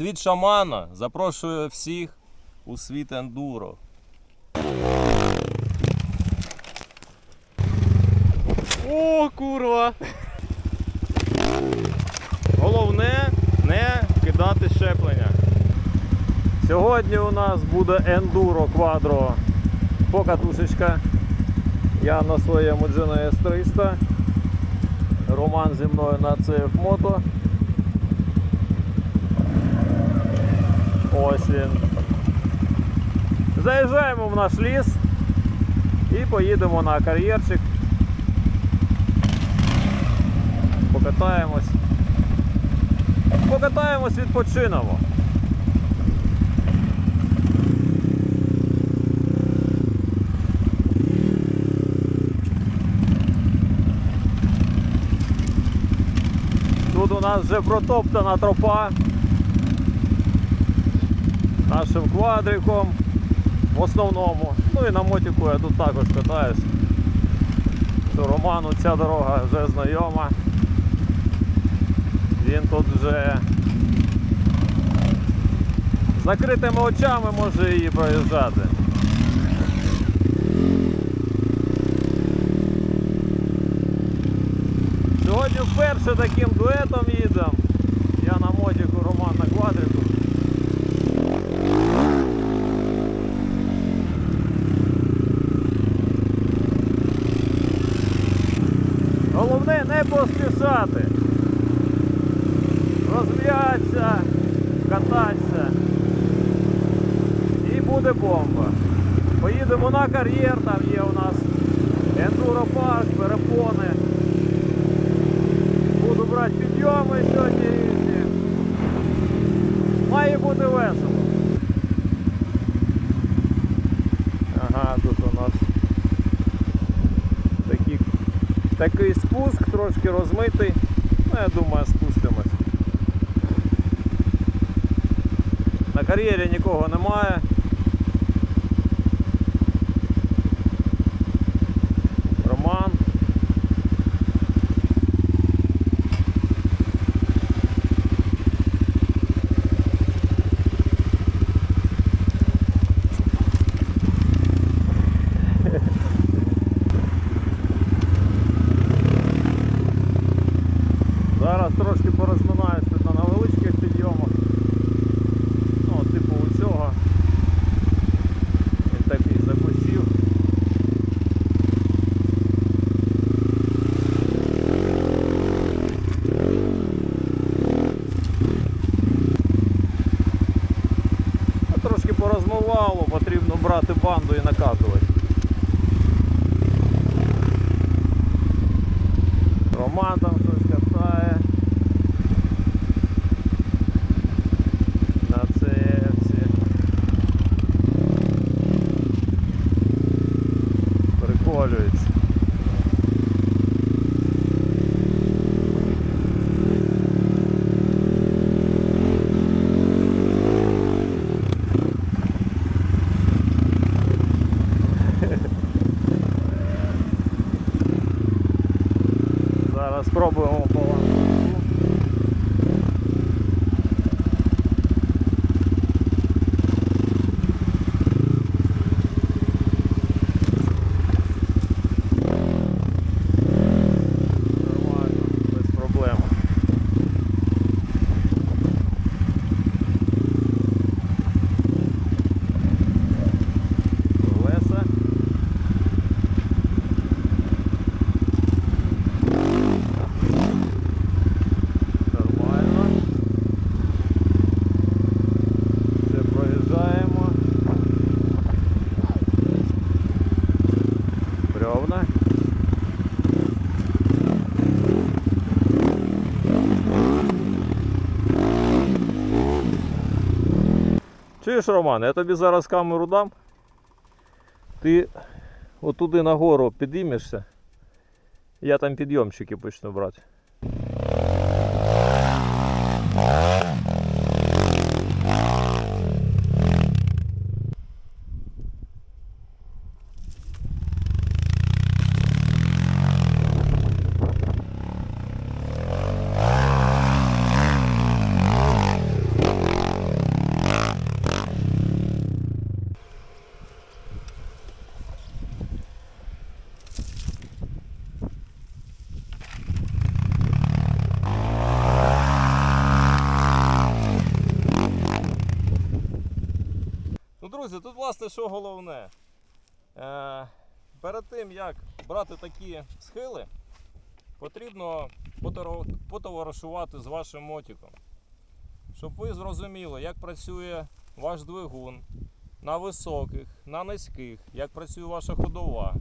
Світ шамана запрошує всіх у світ ендуро. О, курва! Головне не кидати щеплення. Сьогодні у нас буде ендуро квадро покатушечка. Я на своєму GNS 300. Роман зі мною на CF Moto. Ось він. Заїжджаємо в наш ліс і поїдемо на кар'єрчик. Покатаємось. Покатаємось, відпочинемо. Тут у нас вже протоптана тропа нашим квадриком в основному. Ну і на мотику я тут також катаюсь. То Роману ця дорога вже знайома. Він тут вже закритими очами може її проїжджати. Сьогодні вперше таким дуетом їдемо. Я на мотику, Роман на квадрику. Головне не поспішати. Розм'ятися, кататися. І буде бомба. Поїдемо на кар'єр, там є у нас ендуропарк, перепони. Буду брати підйоми сьогодні. Має бути весело. Ага, тут у нас такі, такий спуск, трошки розмитий. Ну, я думаю, спустимось. На кар'єрі нікого немає. Роман. Зараз трошки порозминаюсь тут на невеличких підйомах. Ну, типу у цього. Він такий закусів. Ну, Трошки порозмивало, потрібно брати банду і накатувати. Роман там щось катає. На цепці. Приколюється. Зараз спробуємо по ландшафту. Нормально, без проблем. Колеса. Нормально. Все проїжджаємо. Бревна. Чуєш, Роман, я тобі зараз камеру дам. Ти отуди нагору підіймешся. Я там підйомчики почну брати. друзі, тут власне що головне. Е, перед тим як брати такі схили, потрібно потоваришувати з вашим мотиком. Щоб ви зрозуміли, як працює ваш двигун на високих, на низьких, як працює ваша ходова.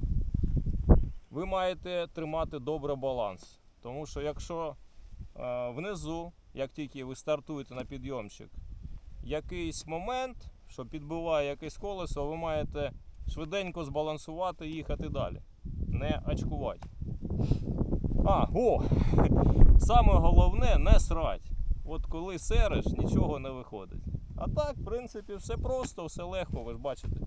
Ви маєте тримати добре баланс. Тому що якщо е, внизу, як тільки ви стартуєте на підйомчик, якийсь момент, що підбиває якесь колесо, ви маєте швиденько збалансувати і їхати далі. Не очкувати. А, о! Саме головне не срать. От коли сереш, нічого не виходить. А так, в принципі, все просто, все легко, ви ж бачите.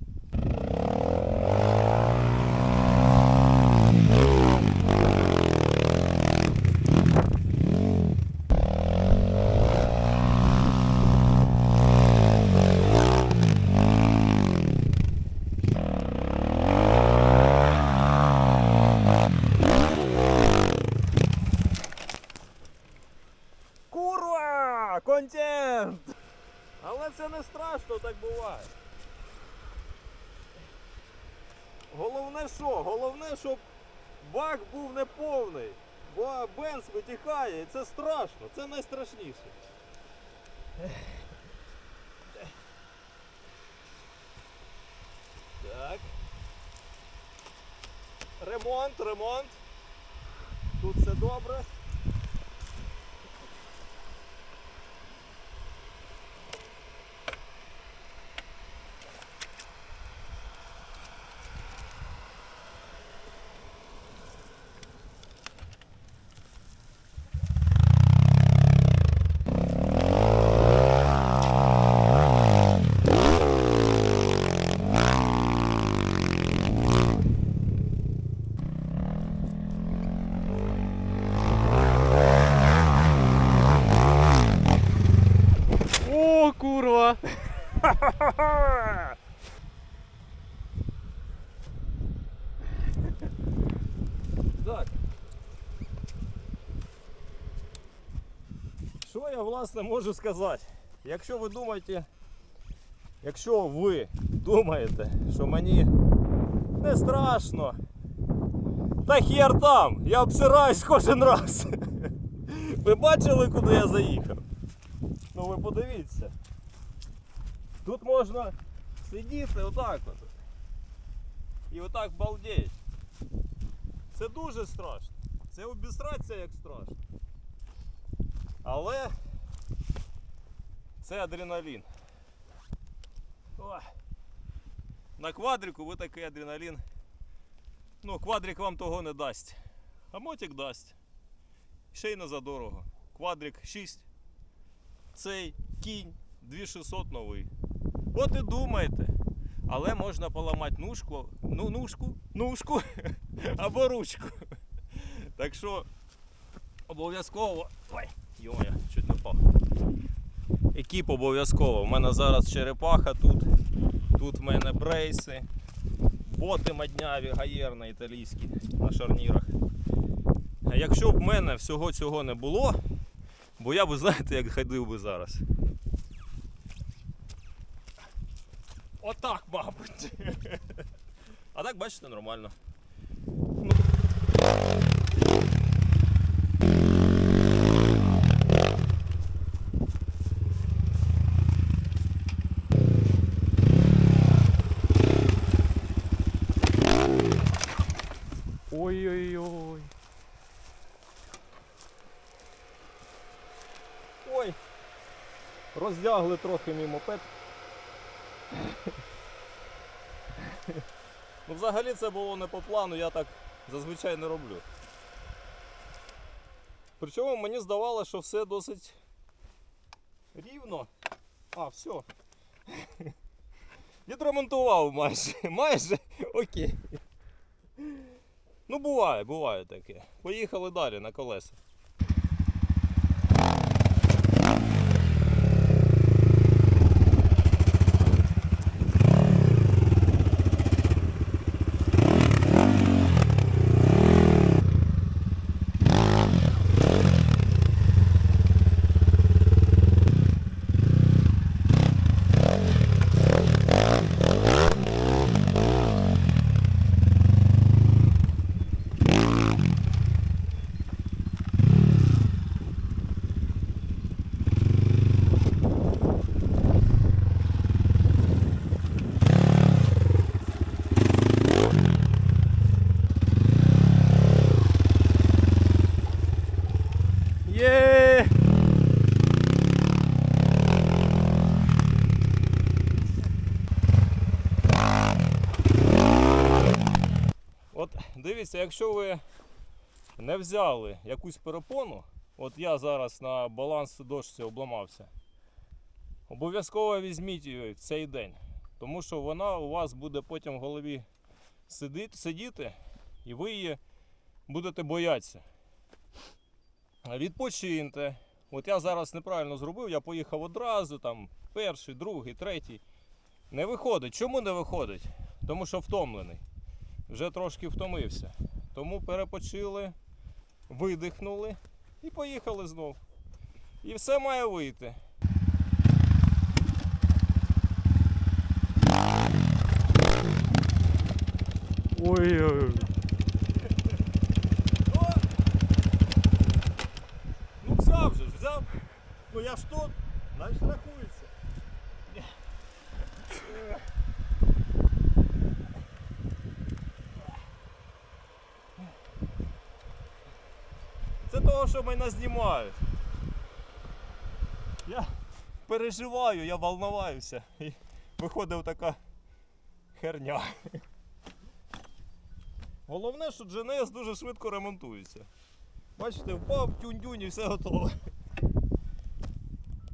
Курва! Контент! Але це не страшно, так буває. Головне що? Головне, щоб бак був не повний. Бо бенз витікає і це страшно, це найстрашніше. Так. Ремонт, ремонт. Тут все добре. О, курва! Так. Що я власне можу сказати? Якщо ви думаєте, якщо ви думаєте, що мені не страшно, та хер там, я обсираюсь кожен раз. Ви бачили, куди я заїхав? Ну ви подивіться. Тут можна сидіти отак от. І отак балдеть. Це дуже страшно. Це обісратися як страшно. Але це адреналін. Ой. На квадрику ви такий адреналін. Ну, квадрик вам того не дасть. А мотик дасть. Ще й не задорого. Квадрик 6. Цей кінь 2600 новий. От і думайте. Але можна поламати ножку, ну, ножку, ножку або ручку. Так що обов'язково. Ой, йоя, чуть не впав. Екіп обов'язково. У мене зараз черепаха тут. Тут в мене брейси, боти мадняві, гаєрна італійські на шарнірах. Якщо б в мене всього цього не було, бо я би знаєте, як ходив би зараз. Отак, мабуть. А так, бачите, нормально. Ну. Ой-ой-ой. Ой, роздягли трохи мій мопед. Ну, взагалі це було не по плану, я так зазвичай не роблю. Причому мені здавалося, що все досить рівно. А, все. Відремонтував майже. Майже окей. Ну, буває, буває таке. Поїхали далі на колеса. Є! От дивіться, якщо ви не взяли якусь перепону, от я зараз на баланс дошці обламався, обов'язково візьміть її в цей день, тому що вона у вас буде потім в голові сидіти, і ви її будете боятися. Відпочиньте. От я зараз неправильно зробив, я поїхав одразу, там, перший, другий, третій. Не виходить. Чому не виходить? Тому що втомлений. Вже трошки втомився. Тому перепочили, видихнули і поїхали знов. І все має вийти. Ой-ой-ой. Ну взяв же, ж, взяв. Ну я ж тут, значить рахується. Це того, що мене знімають. Я переживаю, я волноваюся. І виходить така херня. Головне, що GNS дуже швидко ремонтується. Бачите, впав, тюнь-тюнь і все готово.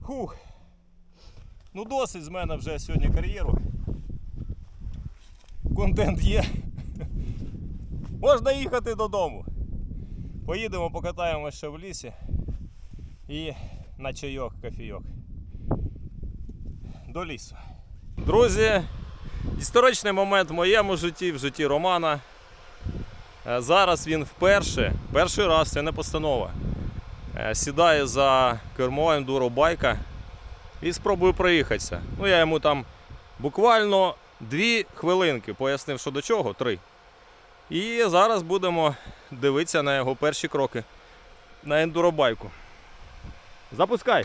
Хух. Ну досить з мене вже сьогодні кар'єру. Контент є. Можна їхати додому. Поїдемо, покатаємося ще в лісі і на чайок, кофійок. До лісу. Друзі, історичний момент в моєму житті, в житті Романа. Е, Зараз він вперше, перший раз, це не постанова. Е, Сідає за кермо ендуробайка і спробую проїхатися. Ну, я йому там буквально дві хвилинки пояснив, що до чого, три. І зараз будемо дивитися на його перші кроки на ендуробайку. Запускай!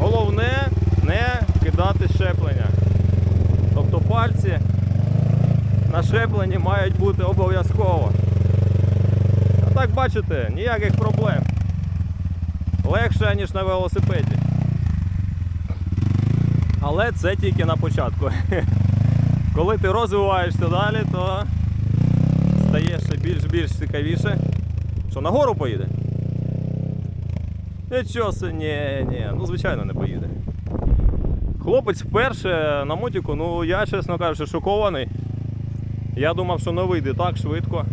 Головне не кидати щеплення. Тобто пальці на щепленні мають бути обов'язково. А так бачите, ніяких проблем. Легше, ніж на велосипеді. Але це тільки на початку. Коли ти розвиваєшся далі, то стає ще більш-більш цікавіше. Що нагору поїде? Нічого собі, ні, ні, ну звичайно не поїде. Хлопець вперше на мотику, ну я, чесно кажучи, шокований. Я думав, що не вийде так швидко.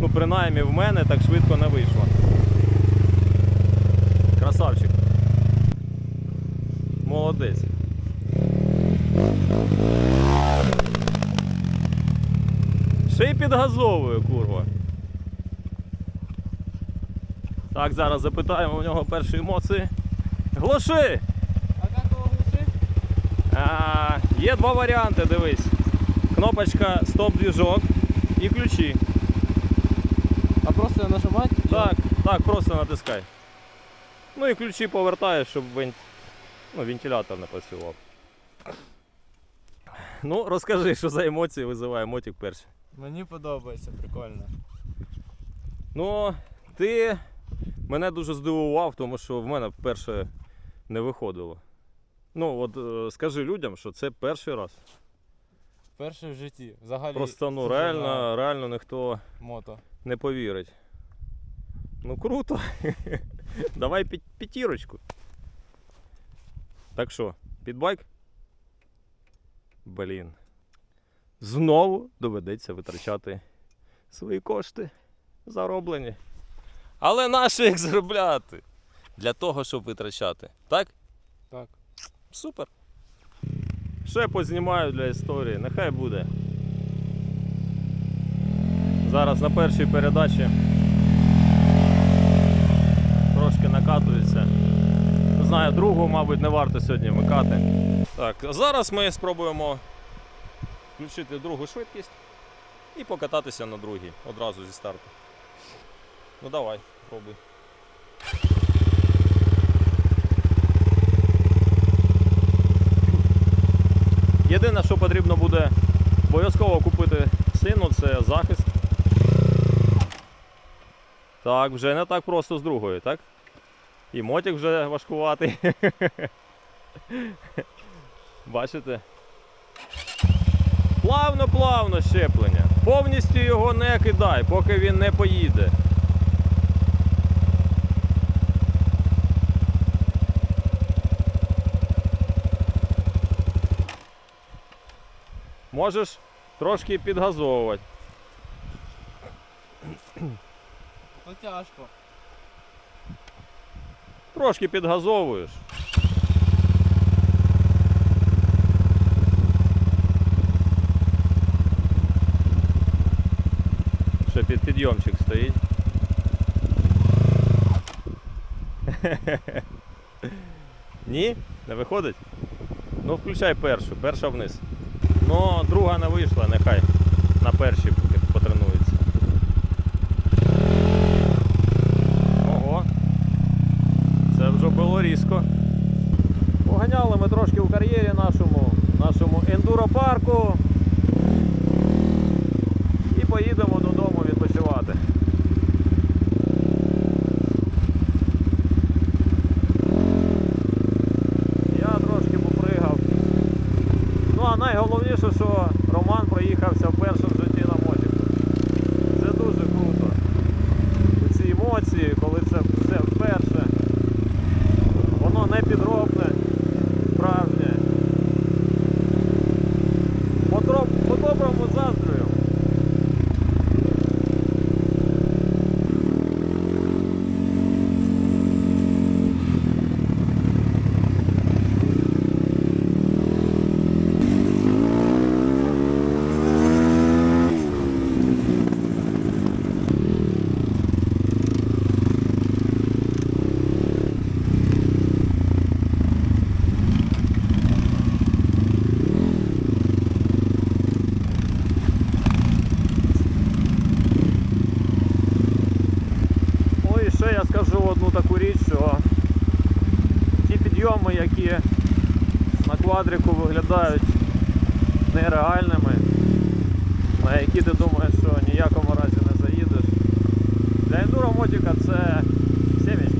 Ну, принаймні в мене так швидко не вийшло. Красавчик. Молодець. Ще й підгазовує, курва. Так, зараз запитаємо у нього перші емоції. Глуши! А як його глушить? А, є два варіанти, дивись. Кнопочка стоп-двіжок і ключі. А просто нажимати? Так, так, просто натискай. Ну і ключі повертаєш, щоб вен... ну, вентилятор не працював. Ну, розкажи, що за емоції визиває мотик перший. Мені подобається, прикольно. Ну, ти мене дуже здивував, тому що в мене вперше не виходило. Ну, от е, скажи людям, що це перший раз. Перше в житті. Взагалі. Просто ну реально, на реально ніхто Мото. не повірить. Ну круто. Давай п'ятірочку. Так що, підбайк? Блін. Знову доведеться витрачати свої кошти зароблені. Але наші їх заробляти. Для того, щоб витрачати. Так? Так. Супер. Ще познімаю для історії, нехай буде. Зараз на першій передачі трошки накатується. Не знаю, другу, мабуть, не варто сьогодні вмикати. Так, зараз ми спробуємо включити другу швидкість і покататися на другій одразу зі старту. Ну давай, пробуй. Єдине, що потрібно буде обов'язково купити сину, це захист. Так, вже не так просто з другої, так? І мотик вже важкуватий. Бачите? Плавно-плавно щеплення. Повністю його не кидай, поки він не поїде. Можеш трошки підгазовувати. То тяжко. Трошки підгазовуєш. Ще під підйомчик стоїть. Ні? Не виходить? Ну включай першу, перша вниз. Ну, друга не вийшла, нехай на першій потренується. Ого. Це вже було різко. Поганяли ми трошки у кар'єрі нашому, нашому ендуропарку. І поїдемо додому відпочивати. Я трошки попригав. Ну а найголовніше, Роман проїхався вперше в житті на мотику. Це дуже круто. Ці емоції, коли це все вперше. Воно не підробне, справжнє. По-доброму по-доброму заздрою. Ну і ще я скажу одну таку річ, що ті підйоми, які на квадрику виглядають нереальними, на які ти думаєш, що ніякому разі не заїдеш. Для ендуромотіка це сімечки.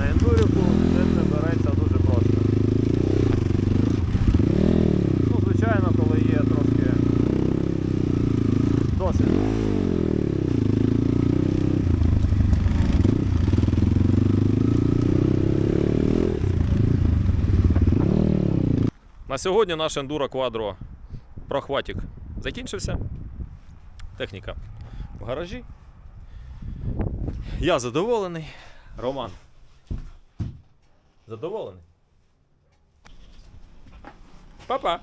На ендуріку це все береться дуже просто. Ну, звичайно, коли є трошки досвід. На сьогодні наш Enduro Quadro прохватик закінчився. Техніка в гаражі. Я задоволений. Роман. Задоволений. Па-па.